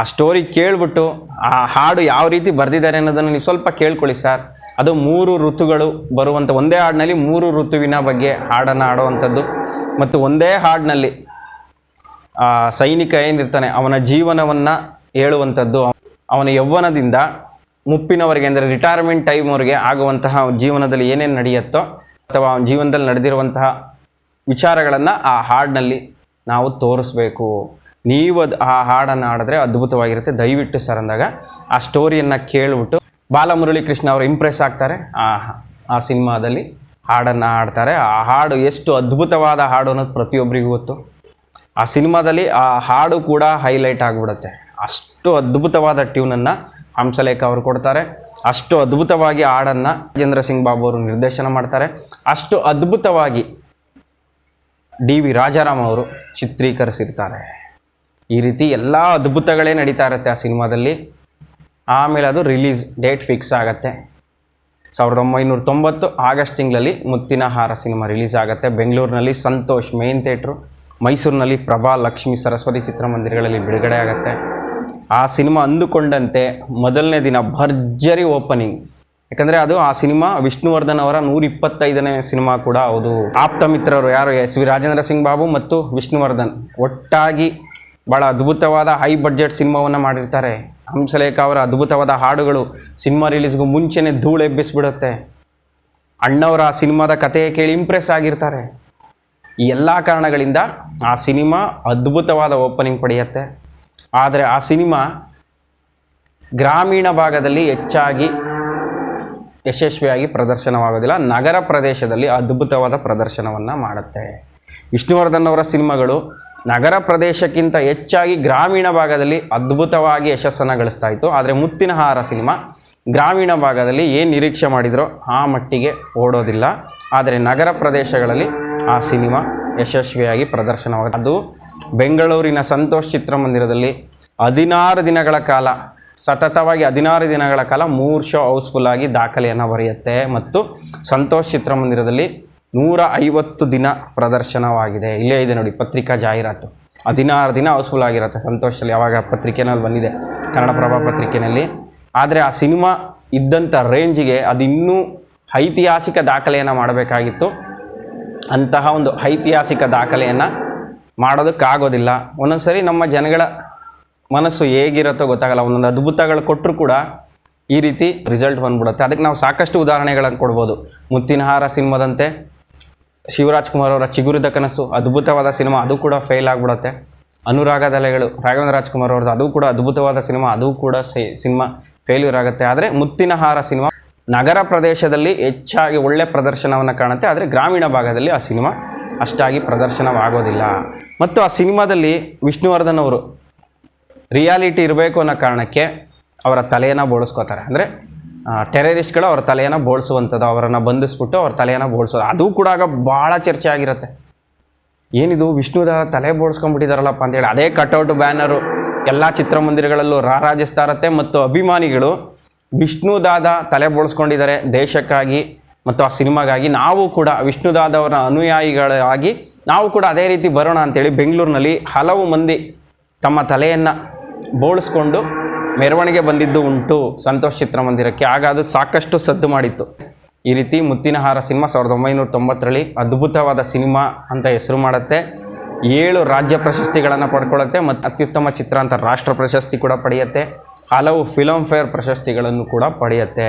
ಆ ಸ್ಟೋರಿ ಕೇಳಿಬಿಟ್ಟು ಆ ಹಾಡು ಯಾವ ರೀತಿ ಬರೆದಿದ್ದಾರೆ ಅನ್ನೋದನ್ನು ನೀವು ಸ್ವಲ್ಪ ಕೇಳ್ಕೊಳ್ಳಿ ಸರ್. ಅದು ಮೂರು ಋತುಗಳು ಬರುವಂಥ ಒಂದೇ ಹಾಡಿನಲ್ಲಿ ಮೂರು ಋತುವಿನ ಬಗ್ಗೆ ಹಾಡನ್ನು ಆಡುವಂಥದ್ದು ಮತ್ತು ಒಂದೇ ಹಾಡಿನಲ್ಲಿ, ಆ, ಸೈನಿಕ ಏನಿರ್ತಾನೆ, ಅವನ ಜೀವನವನ್ನು ಹೇಳುವಂಥದ್ದು. ಅವನ ಯೌವನದಿಂದ ಮುಪ್ಪಿನವರೆಗೆ, ಅಂದರೆ ರಿಟೈರ್ಮೆಂಟ್ ಟೈಮ್ವರೆಗೆ ಆಗುವಂತಹ ಜೀವನದಲ್ಲಿ ಏನೇನು ನಡೆಯುತ್ತೋ, ಅಥವಾ ಅವನ ಜೀವನದಲ್ಲಿ ನಡೆದಿರುವಂತಹ ವಿಚಾರಗಳನ್ನು ಆ ಹಾಡಿನಲ್ಲಿ ನಾವು ತೋರಿಸ್ಬೇಕು. ನೀವು ಆ ಹಾಡನ್ನು ಹಾಡಿದ್ರೆ ಅದ್ಭುತವಾಗಿರುತ್ತೆ. ದಯವಿಟ್ಟು ಸರ್ ಅಂದಾಗ ಆ ಸ್ಟೋರಿಯನ್ನು ಕೇಳಿಬಿಟ್ಟು ಬಾಲಮುರಳಿ ಕೃಷ್ಣ ಅವರು ಇಂಪ್ರೆಸ್ ಆಗ್ತಾರೆ. ಆ ಆ ಸಿನಿಮಾದಲ್ಲಿ ಹಾಡನ್ನು ಹಾಡ್ತಾರೆ. ಆ ಹಾಡು ಎಷ್ಟು ಅದ್ಭುತವಾದ ಹಾಡು ಅನ್ನೋದು ಪ್ರತಿಯೊಬ್ಬರಿಗೂ ಗೊತ್ತು. ಆ ಸಿನಿಮಾದಲ್ಲಿ ಆ ಹಾಡು ಕೂಡ ಹೈಲೈಟ್ ಆಗಿಬಿಡುತ್ತೆ. ಅಷ್ಟು ಅದ್ಭುತವಾದ ಟ್ಯೂನನ್ನು ಹಂಸಲೇಖ ಅವರು ಕೊಡ್ತಾರೆ. ಅಷ್ಟು ಅದ್ಭುತವಾಗಿ ಹಾಡನ್ನು ರಾಜೇಂದ್ರ ಸಿಂಗ್ ಬಾಬು ಅವರು ನಿರ್ದೇಶನ ಮಾಡ್ತಾರೆ. ಅಷ್ಟು ಅದ್ಭುತವಾಗಿ ಡಿ ವಿ ರಾಜಾರಾಮ್ ಅವರು ಚಿತ್ರೀಕರಿಸಿರ್ತಾರೆ. ಈ ರೀತಿ ಎಲ್ಲ ಅದ್ಭುತಗಳೇ ನಡೀತಾ ಇರುತ್ತೆ ಆ ಸಿನಿಮಾದಲ್ಲಿ. ಆಮೇಲೆ ಅದು ರಿಲೀಸ್ ಡೇಟ್ ಫಿಕ್ಸ್ ಆಗುತ್ತೆ. ಸಾವಿರದ ಒಂಬೈನೂರ ತೊಂಬತ್ತು ಆಗಸ್ಟ್ ತಿಂಗಳಲ್ಲಿ ಮುತ್ತಿನ ಹಾರ ಸಿನಿಮಾ ರಿಲೀಸ್ ಆಗುತ್ತೆ. ಬೆಂಗಳೂರಿನಲ್ಲಿ ಸಂತೋಷ್ ಮೇನ್ ಥಿಯೇಟ್ರು ಮೈಸೂರಿನಲ್ಲಿ ಪ್ರಭಾ ಲಕ್ಷ್ಮಿ ಸರಸ್ವತಿ ಚಿತ್ರಮಂದಿರಗಳಲ್ಲಿ ಬಿಡುಗಡೆ ಆಗುತ್ತೆ. ಆ ಸಿನಿಮಾ ಅಂದುಕೊಂಡಂತೆ ಮೊದಲನೇ ದಿನ ಭರ್ಜರಿ ಓಪನಿಂಗ್ ಯಾಕಂದರೆ ಅದು ಆ ಸಿನಿಮಾ ವಿಷ್ಣುವರ್ಧನ್ ಅವರ ನೂರ ಇಪ್ಪತ್ತೈದನೇ ಸಿನಿಮಾ ಕೂಡ ಹೌದು. ಆಪ್ತ ಮಿತ್ರರು ಯಾರು? ಎಸ್ ವಿ ರಾಜೇಂದ್ರ ಸಿಂಗ್ ಬಾಬು ಮತ್ತು ವಿಷ್ಣುವರ್ಧನ್. ಒಟ್ಟಾಗಿ ಭಾಳ ಅದ್ಭುತವಾದ ಹೈ ಬಡ್ಜೆಟ್ ಸಿನಿಮಾವನ್ನು ಮಾಡಿರ್ತಾರೆ. ಹಂಸಲೇಖ ಅವರ ಅದ್ಭುತವಾದ ಹಾಡುಗಳು ಸಿನಿಮಾ ರಿಲೀಸ್ಗೂ ಮುಂಚೆನೇ ಧೂಳು ಎಬ್ಬಿಸ್ಬಿಡುತ್ತೆ. ಅಣ್ಣವರ ಆ ಸಿನಿಮಾದ ಕಥೆ ಕೇಳಿ ಇಂಪ್ರೆಸ್ ಆಗಿರ್ತಾರೆ. ಈ ಎಲ್ಲ ಕಾರಣಗಳಿಂದ ಆ ಸಿನಿಮಾ ಅದ್ಭುತವಾದ ಓಪನಿಂಗ್ ಪಡೆಯುತ್ತೆ. ಆದರೆ ಆ ಸಿನಿಮಾ ಗ್ರಾಮೀಣ ಭಾಗದಲ್ಲಿ ಹೆಚ್ಚಾಗಿ ಯಶಸ್ವಿಯಾಗಿ ಪ್ರದರ್ಶನವಾಗೋದಿಲ್ಲ, ನಗರ ಪ್ರದೇಶದಲ್ಲಿ ಅದ್ಭುತವಾದ ಪ್ರದರ್ಶನವನ್ನು ಮಾಡುತ್ತೆ. ವಿಷ್ಣುವರ್ಧನ್ ಅವರ ಸಿನಿಮಾಗಳು ನಗರ ಪ್ರದೇಶಕ್ಕಿಂತ ಹೆಚ್ಚಾಗಿ ಗ್ರಾಮೀಣ ಭಾಗದಲ್ಲಿ ಅದ್ಭುತವಾಗಿ ಯಶಸ್ಸನ್ನು ಗಳಿಸ್ತಾ ಇತ್ತು. ಆದರೆ ಮುತ್ತಿನ ಹಾರ ಸಿನಿಮಾ ಗ್ರಾಮೀಣ ಭಾಗದಲ್ಲಿ ಏನು ನಿರೀಕ್ಷೆ ಮಾಡಿದರೋ ಆ ಮಟ್ಟಿಗೆ ಓಡೋದಿಲ್ಲ. ಆದರೆ ನಗರ ಪ್ರದೇಶಗಳಲ್ಲಿ ಆ ಸಿನಿಮಾ ಯಶಸ್ವಿಯಾಗಿ ಪ್ರದರ್ಶನವಾಗುತ್ತೆ ಅದು ಬೆಂಗಳೂರಿನ ಸಂತೋಷ್ ಚಿತ್ರಮಂದಿರದಲ್ಲಿ ಹದಿನಾರು ದಿನಗಳ ಕಾಲ, ಸತತವಾಗಿ ಹದಿನಾರು ದಿನಗಳ ಕಾಲ ಮೂರು ಶೋ ಹೌಸ್ಫುಲ್ಲಾಗಿ ದಾಖಲೆಯನ್ನು ಬರೆಯುತ್ತೆ. ಮತ್ತು ಸಂತೋಷ್ ಚಿತ್ರಮಂದಿರದಲ್ಲಿ ನೂರ ಐವತ್ತು ದಿನ ಪ್ರದರ್ಶನವಾಗಿದೆ. ಇಲ್ಲೇ ಇದೆ ನೋಡಿ, ಪತ್ರಿಕಾ ಜಾಹೀರಾತು. ಹದಿನಾರು ದಿನ ಹೌಸ್ಫುಲ್ ಆಗಿರುತ್ತೆ ಸಂತೋಷದಲ್ಲಿ ಯಾವಾಗ ಪತ್ರಿಕೆನಲ್ಲಿ ಬಂದಿದೆ, ಕನ್ನಡಪ್ರಭ ಪತ್ರಿಕೆಯಲ್ಲಿ ಆದರೆ ಆ ಸಿನಿಮಾ ಇದ್ದಂಥ ರೇಂಜಿಗೆ ಅದು ಇನ್ನೂ ಐತಿಹಾಸಿಕ ದಾಖಲೆಯನ್ನು ಮಾಡಬೇಕಾಗಿತ್ತು. ಅಂತಹ ಒಂದು ಐತಿಹಾಸಿಕ ದಾಖಲೆಯನ್ನು ಮಾಡೋದಕ್ಕಾಗೋದಿಲ್ಲ. ಒಂದೊಂದು ಸರಿ ನಮ್ಮ ಜನಗಳ ಮನಸ್ಸು ಹೇಗಿರುತ್ತೋ ಗೊತ್ತಾಗಲ್ಲ. ಒಂದೊಂದು ಅದ್ಭುತಗಳು ಕೊಟ್ಟರು ಕೂಡ ಈ ರೀತಿ ರಿಸಲ್ಟ್ ಬಂದ್ಬಿಡುತ್ತೆ. ಅದಕ್ಕೆ ನಾವು ಸಾಕಷ್ಟು ಉದಾಹರಣೆಗಳನ್ನು ಕೊಡ್ಬೋದು. ಮುತ್ತಿನಹಾರ ಸಿನಿಮಾದಂತೆ ಶಿವರಾಜ್ ಕುಮಾರ್ ಅವರ ಚಿಗುರಿದ ಕನಸು, ಅದ್ಭುತವಾದ ಸಿನಿಮಾ, ಅದು ಕೂಡ ಫೇಲ್ ಆಗಿಬಿಡುತ್ತೆ. ಅನುರಾಗದ ಅಲೆಗಳು ರಾಘವೇಂದ್ರ ರಾಜ್ಕುಮಾರ್ ಅವ್ರದ್ದು, ಅದು ಕೂಡ ಅದ್ಭುತವಾದ ಸಿನಿಮಾ, ಅದು ಕೂಡ ಸಿನಿಮಾ ಫೇಲ್ಯೂರ್ ಆಗುತ್ತೆ. ಆದರೆ ಮುತ್ತಿನ ಹಾರ ಸಿನಿಮಾ, ನಗರ ಪ್ರದೇಶದಲ್ಲಿ ಹೆಚ್ಚಾಗಿ ಒಳ್ಳೆ ಪ್ರದರ್ಶನವನ್ನು ಕಾಣುತ್ತೆ, ಆದರೆ ಗ್ರಾಮೀಣ ಭಾಗದಲ್ಲಿ ಆ ಸಿನಿಮಾ ಅಷ್ಟಾಗಿ ಪ್ರದರ್ಶನವಾಗೋದಿಲ್ಲ. ಮತ್ತು ಆ ಸಿನಿಮಾದಲ್ಲಿ ವಿಷ್ಣುವರ್ಧನ್ ಅವರು ರಿಯಾಲಿಟಿ ಇರಬೇಕು ಅನ್ನೋ ಕಾರಣಕ್ಕೆ ಅವರ ತಲೆಯನ್ನು ಬೋಳಿಸ್ಕೋತಾರೆ. ಅಂದರೆ ಟೆರರಿಸ್ಟ್ಗಳು ಅವ್ರ ತಲೆಯನ್ನು ಬೋಳಿಸುವಂಥದ್ದು, ಅವರನ್ನು ಬಂಧಿಸ್ಬಿಟ್ಟು ಅವ್ರ ತಲೆಯನ್ನು ಬೋಳಿಸೋದು. ಅದು ಕೂಡ ಆಗ ಭಾಳ ಚರ್ಚೆ ಆಗಿರುತ್ತೆ. ಏನಿದು? ವಿಷ್ಣುದ ತಲೆ ಬೋಳ್ಸ್ಕೊಂಡ್ಬಿಟ್ಟಿದಾರಲ್ಲಪ್ಪ ಅಂತೇಳಿ. ಅದೇ ಕಟೌಟ್ ಬ್ಯಾನರು, ಎಲ್ಲ ಚಿತ್ರಮಂದಿರಗಳಲ್ಲೂ ರಾರಾಜಿಸ್ತಾ ಇರತ್ತೆ ಮತ್ತು ಅಭಿಮಾನಿಗಳು ವಿಷ್ಣುದಾದ ತಲೆ ಬೋಳ್ಸ್ಕೊಂಡಿದ್ದಾರೆ ದೇಶಕ್ಕಾಗಿ ಮತ್ತು ಆ ಸಿನಿಮಾಗಾಗಿ. ನಾವು ಕೂಡ ವಿಷ್ಣುದಾದವರ ಅನುಯಾಯಿಗಳಾಗಿ ನಾವು ಕೂಡ ಅದೇ ರೀತಿ ಬರೋಣ ಅಂತೇಳಿ ಬೆಂಗಳೂರಿನಲ್ಲಿ ಹಲವು ಮಂದಿ ತಮ್ಮ ತಲೆಯನ್ನು ಬೋಳಿಸ್ಕೊಂಡು ಮೆರವಣಿಗೆ ಬಂದಿದ್ದು ಉಂಟು ಸಂತೋಷ್ ಚಿತ್ರಮಂದಿರಕ್ಕೆ ಆಗ ಅದು ಸಾಕಷ್ಟು ಸದ್ದು ಮಾಡಿತ್ತು. ಈ ರೀತಿ ಮುತ್ತಿನಹಾರ ಸಿನಿಮಾ ಸಾವಿರದ ಒಂಬೈನೂರ ತೊಂಬತ್ತರಲ್ಲಿ ಅದ್ಭುತವಾದ ಸಿನಿಮಾ ಅಂತ ಹೆಸರು ಮಾಡುತ್ತೆ. ಏಳು ರಾಜ್ಯ ಪ್ರಶಸ್ತಿಗಳನ್ನು ಪಡ್ಕೊಳ್ಳುತ್ತೆ ಮತ್ತು ಅತ್ಯುತ್ತಮ ಚಿತ್ರ ಅಂತ ರಾಷ್ಟ್ರ ಪ್ರಶಸ್ತಿ ಕೂಡ ಪಡೆಯುತ್ತೆ. ಹಲವು ಫಿಲಮ್ ಫೇರ್ ಪ್ರಶಸ್ತಿಗಳನ್ನು ಕೂಡ ಪಡೆಯುತ್ತೆ.